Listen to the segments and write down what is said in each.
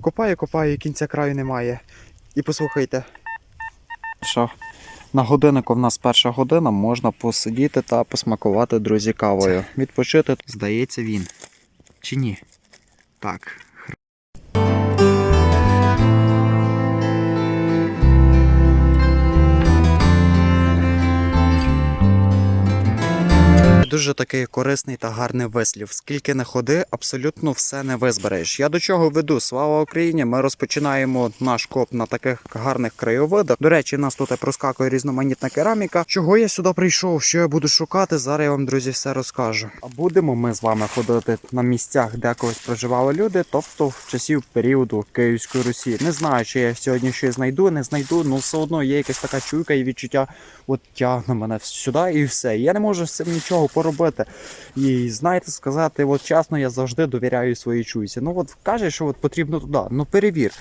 Копає, копає, кінця краю немає. І послухайте. Що? На годиннику в нас перша година, можна посидіти та посмакувати, друзі, кавою. Відпочити, здається, він. Чи ні? Так. Дуже такий корисний та гарний вислів. Скільки не ходи, абсолютно все не визбереш. Я до чого веду? Слава Україні! Ми розпочинаємо наш коп на таких гарних краєвидах. До речі, нас тут проскакує різноманітна кераміка. Чого я сюди прийшов? Що я буду шукати? Зараз я вам, друзі, все розкажу. А будемо ми з вами ходити на місцях, де колись проживали люди, тобто в часів періоду Київської Русі. Не знаю, чи я сьогодні щось знайду, не знайду, але все одно є якась така чуйка і відчуття, от тягне мене сюди і все. Я не можу з цим нічого поробити. І знаєте, сказати, от чесно, я завжди довіряю своїй чуйці. Ну от каже, що от потрібно туди. Ну перевір.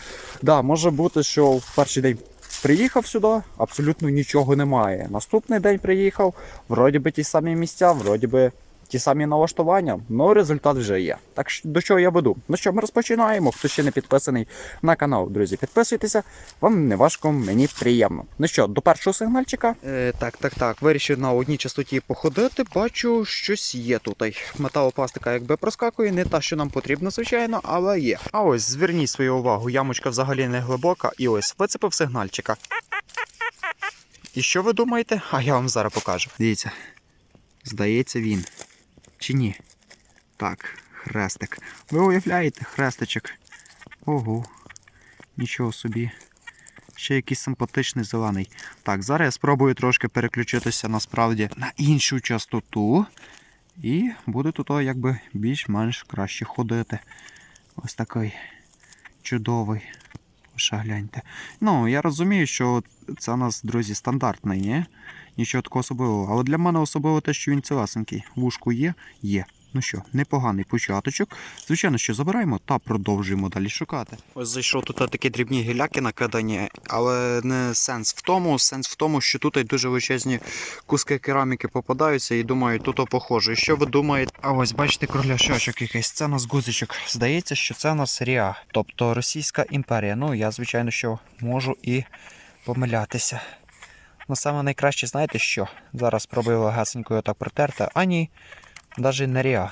Да, може бути, що в перший день. Приїхав сюди, абсолютно нічого немає. Наступний день приїхав, вроді би ті самі місця, вроді би ті самі налаштування, але результат вже є. Так до чого я веду? Ну що, ми розпочинаємо. Хто ще не підписаний на канал, друзі, підписуйтеся. Вам не важко, мені приємно. Ну що, до першого сигнальчика? Е, так, так, так. Вирішив на одній частоті походити. Бачу, щось є тут. Металопластика якби проскакує, не та, що нам потрібно, звичайно, але є. А ось зверніть свою увагу, ямочка взагалі не глибока, і ось вицепив сигнальчика. І що ви думаєте? А я вам зараз покажу. Дивіться. Здається, він. Чи ні? Так, хрестик. Ви уявляєте, хрестичок. Ого. Нічого собі. Ще якийсь симпатичний зелений. Так, зараз я спробую трошки переключитися насправді на іншу частоту. І буде тут якби більш-менш краще ходити. Ось такий чудовий. Ще гляньте. Ну, я розумію, що це у нас, друзі, стандартний, ні? Нічого такого особливого. Але для мене особливо те, що він цілесенький. Вушку є? Є. Ну що, непоганий початочок. Звичайно, що забираємо та продовжуємо далі шукати. Ось зайшов тут такі дрібні гіляки накидані, але не сенс в тому. Сенс в тому, що тут дуже величезні куски кераміки попадаються і думаю, тут похоже. І що ви думаєте? А ось бачите кругляшочок якийсь. Це у нас гузичок. Здається, що це у нас Ріа, тобто Російська імперія. Ну, я, звичайно, що можу і помилятися. Ну, саме найкраще, знаєте що? Зараз спробую легасенько його так протерти. А ні, навіть не ріа.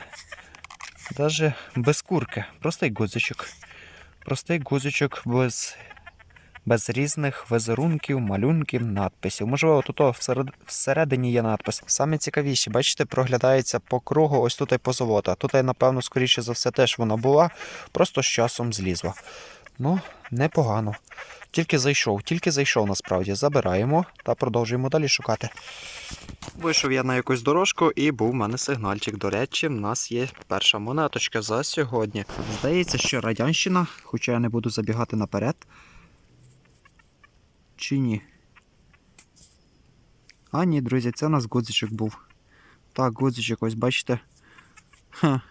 Навіть без курки. Простий гузичок. Простий гузичок без, без різних візерунків, малюнків, надписів. Можливо, тут всеред, всередині є надпис. Саме цікавіше, бачите, проглядається по кругу ось тут і позолота. Тут, напевно, скоріше за все, теж вона була, просто з часом злізла. Ну, непогано. Тільки зайшов, тільки зайшов насправді. Забираємо та продовжуємо далі шукати. Вийшов я на якусь дорожку і був в мене сигнальчик. До речі, в нас є перша монеточка за сьогодні. Здається, що радянщина, хоча я не буду забігати наперед. Чи ні? А ні, друзі, це у нас гудзичок був. Так, гудзичок, ось бачите. Ха.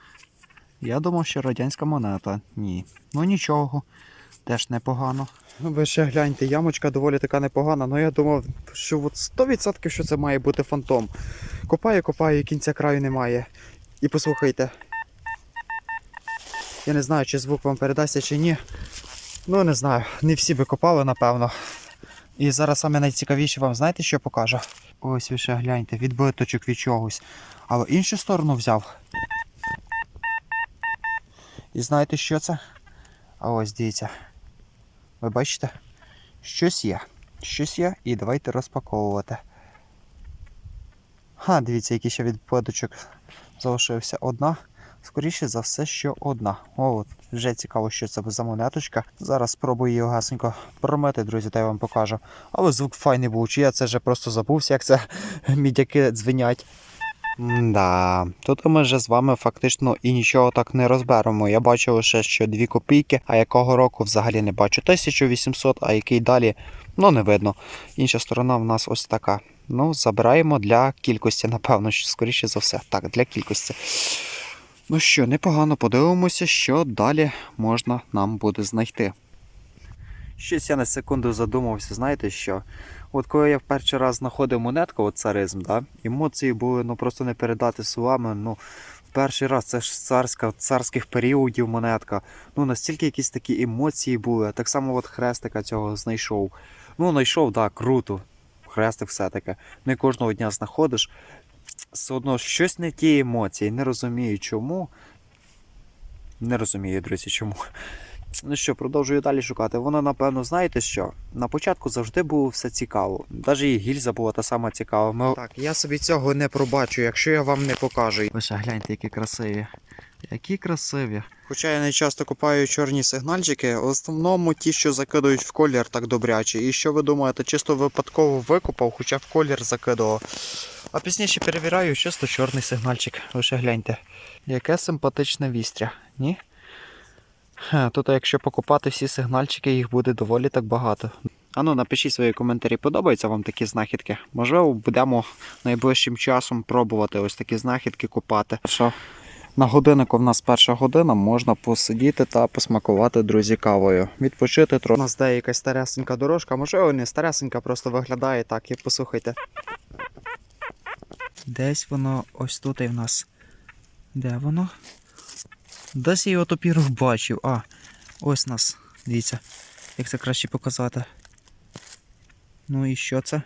Я думав, що радянська монета. Ні. Ну нічого. Теж непогано. Ну, ви ще гляньте, ямочка доволі така непогана, але я думав, що от 100% що це має бути фантом. Копає, копає, кінця краю немає. І послухайте. Я не знаю, чи звук вам передасться, чи ні. Ну, не знаю, не всі би копали, напевно. І зараз саме найцікавіше вам знаєте, що покажу? Ось ви ще гляньте, відбиточок від чогось. Але іншу сторону взяв. І знаєте, що це? А ось дивіться. Ви бачите? Щось є. Щось є, і давайте розпаковувати. Ха, дивіться, який ще відбиточок залишився. Одна. Скоріше за все, що одна. О, вже цікаво, що це за монеточка. Зараз спробую її гасенько промити, друзі, та я вам покажу. Але звук файний був. Чи я це вже просто забувся, як це мідяки дзвенять. Да, тут ми вже з вами фактично і нічого так не розберемо. Я бачу лише, що 2 копійки, а якого року взагалі не бачу. 1800, а який далі, ну не видно. Інша сторона в нас ось така. Ну, забираємо для кількості, напевно, що скоріше за все. Так, для кількості. Ну що, непогано подивимося, що далі можна нам буде знайти. Щось я на секунду задумався, знаєте що? От коли я в перший раз знаходив монетку, от царизм, да, емоції були ну просто не передати словами. Ну, в перший раз це ж царська, царських періодів монетка. Ну, настільки якісь такі емоції були. Так само от хрестика цього знайшов. Ну, знайшов, так, да, круто. Хрестик все-таки. Не кожного дня знаходиш. Все одно щось не ті емоції. Не розумію чому. Не розумію, друзі, чому. Ну що, продовжую далі шукати. Воно, напевно, знаєте що? На початку завжди було все цікаво. Навіть і гільза була та сама цікава. Ми... Так, я собі цього не пробачу, якщо я вам не покажу. Лише гляньте, які красиві. Які красиві. Хоча я не часто купаю чорні сигнальчики, в основному ті, що закидують в колір так добряче. І що ви думаєте, чисто випадково викупав, хоча в колір закидував. А пізніше перевіряю чисто чорний сигнальчик. Лише гляньте. Яке симпатичне вістря, ні? Тут, якщо покупати всі сигнальчики, їх буде доволі так багато. Ану, напишіть свої коментарі, подобаються вам такі знахідки. Можливо, будемо найближчим часом пробувати ось такі знахідки купати. Що на годиннику в нас перша година, можна посидіти та посмакувати друзі кавою. Відпочити трохи. У нас де якась старесенька дорожка, можливо, не старесенька, просто виглядає так, і послухайте. Десь воно ось тут і в нас. Де воно? Десь я його топіру бачив. А, ось нас. Дивіться, як це краще показати. Ну і що це?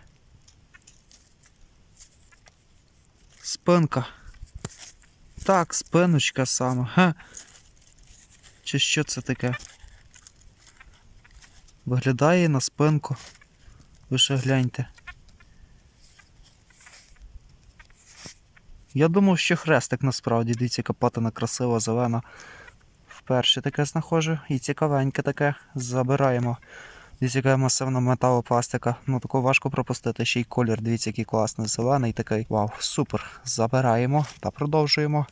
Спинка. Так, спиночка саме. Ха. Чи що це таке? Виглядає на спинку. Ви ще гляньте. Я думав, що хрестик насправді, дивіться, яка патина красива, зелена. Вперше таке знаходжу і цікавеньке таке. Забираємо. Дивіться, яка масивна металопластика. Ну таку важко пропустити. Ще й колір, дивіться, який класний, зелений такий. Вау, супер. Забираємо та продовжуємо.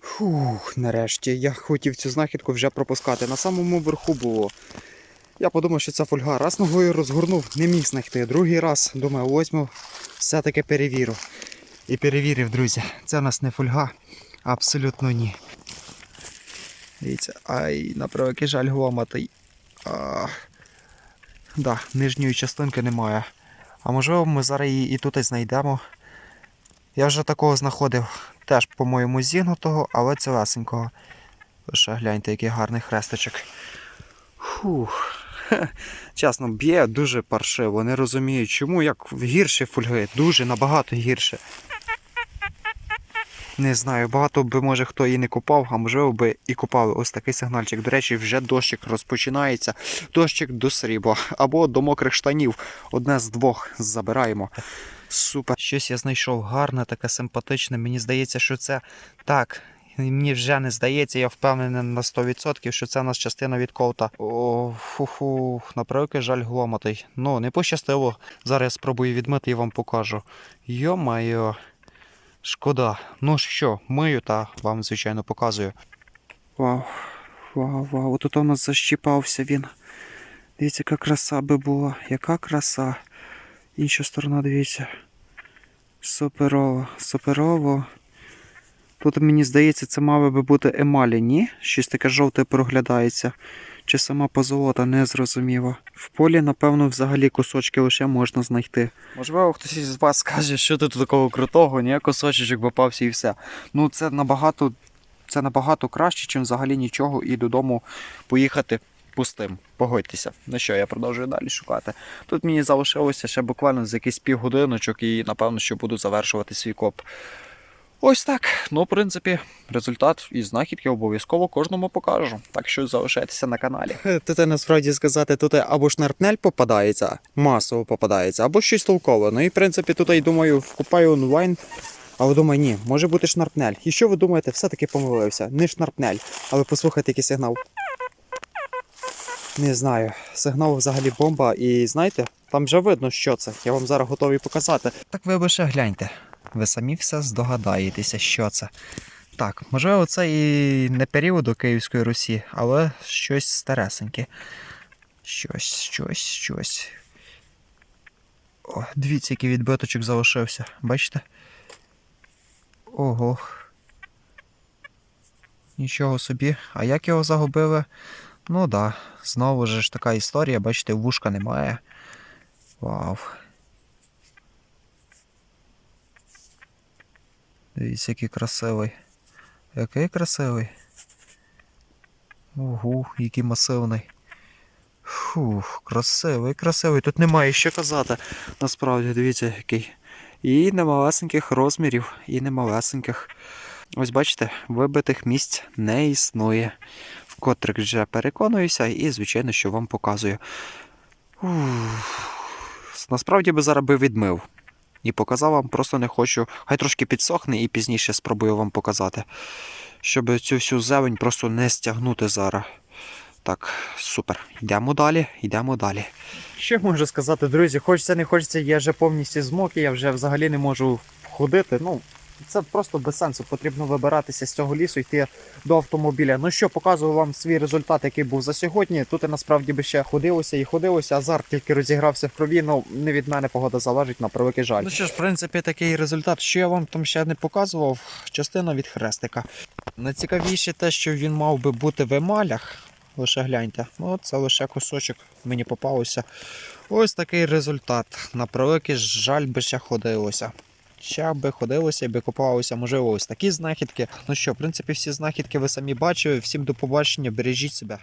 Фух, нарешті. Я хотів цю знахідку вже пропускати. На самому верху було. Я подумав, що це фольга. Раз ногою розгорнув, не міг знайти. Другий раз, думаю, возьму, все-таки перевірю. І перевірив, друзі. Це в нас не фольга. Абсолютно ні. Дивіться, ай, на превеликий жаль гломатий. Да, нижньої частинки немає. А можливо, ми зараз її і тут і знайдемо. Я вже такого знаходив теж, по-моєму, зігнутого, але цілесенького. Лише гляньте, який гарний хрестичок. Фух. Чесно, б'є дуже паршиво. Не розумію, чому як гірше фольги, дуже набагато гірше. Не знаю, багато би може хто і не купав, а можливо би і купали ось такий сигнальчик. До речі, вже дощик розпочинається. Дощик до срібла або до мокрих штанів. Одне з двох забираємо. Супер. Щось я знайшов гарне, таке симпатичне. Мені здається, що це так. Мені вже не здається, я впевнений на 100%, що це у нас частина від ковта. О, фу-фу, на превеликий жаль гломатий. Ну, не пощастило. Зараз я спробую відмити і вам покажу. Йо-майо. Шкода. Ну що, мию та вам, звичайно, показую. Вау, вау, вау, отут у нас защіпався він. Дивіться, яка краса би була, яка краса. Інша сторона, дивіться. Суперово, суперово. Тут, мені здається, це мали би бути емалі, ні? Щось таке жовте проглядається. Чи сама позолота, не зрозуміло. В полі, напевно, взагалі кусочки лише можна знайти. Можливо, хтось із вас скаже, що тут такого крутого, ні, кусочок попався і все. Ну, це набагато, це набагато краще, ніж взагалі нічого, і додому поїхати пустим. Погодьтеся. Ну що, я продовжую далі шукати. Тут мені залишилося ще буквально за якийсь півгодиночок, і напевно, що буду завершувати свій коп. Ось так. Ну, в принципі, результат і знахідки обов'язково кожному покажу. Так що залишайтеся на каналі. Тут насправді сказати, тут або шнарпнель попадається, масово попадається, або щось толкове. Ну і в принципі тут я думаю, вкупаю онлайн. Але думаю, ні, може бути шнарпнель. І що ви думаєте, все-таки помилився. Не шнарпнель. Але послухайте, який сигнал. Не знаю. Сигнал взагалі бомба. І знаєте, там вже видно, що це. Я вам зараз готовий показати. Так ви лише гляньте. Ви самі все здогадаєтеся, що це. Так, можливо, це і не періоду Київської Русі, але щось старесеньке. Щось, щось, щось. О, дивіться, який відбиточок залишився. Бачите? Ого. Нічого собі. А як його загубили? Ну да, знову ж така історія, бачите, вушка немає. Вау. Дивіться, який красивий. Який красивий. Ого, який масивний. Фух, красивий, красивий. Тут немає що казати. Насправді, дивіться, який. І немалесеньких розмірів, і немалесеньких. Ось бачите, вибитих місць не існує. Вкотре вже переконуюся і, звичайно, що вам показую. Ух. Насправді би зараз би відмив. І показав вам, просто не хочу. Хай трошки підсохне і пізніше спробую вам показати. Щоб цю всю зелень просто не стягнути зараз. Так, супер. Йдемо далі, йдемо далі. Що можу сказати, друзі? Хочеться, не хочеться, я вже повністю змок, і я вже взагалі не можу ходити. Ну, це просто без сенсу. Потрібно вибиратися з цього лісу, йти до автомобіля. Ну що, показую вам свій результат, який був за сьогодні. Тут і насправді би ще ходилося і ходилося. Азарт тільки розігрався в крові. Ну не від мене погода залежить на превеликий жаль. Ну що ж, в принципі, такий результат. Що я вам там ще не показував, частина від хрестика. Найцікавіше те, що він мав би бути в емалях. Лише гляньте, ну це лише кусочок мені попався. Ось такий результат. На превеликий жаль би ще ходилося. Ще би ходилося би купалося, можливо, ось такі знахідки. Ну що, в принципі, всі знахідки ви самі бачили. Всім до побачення, бережіть себе.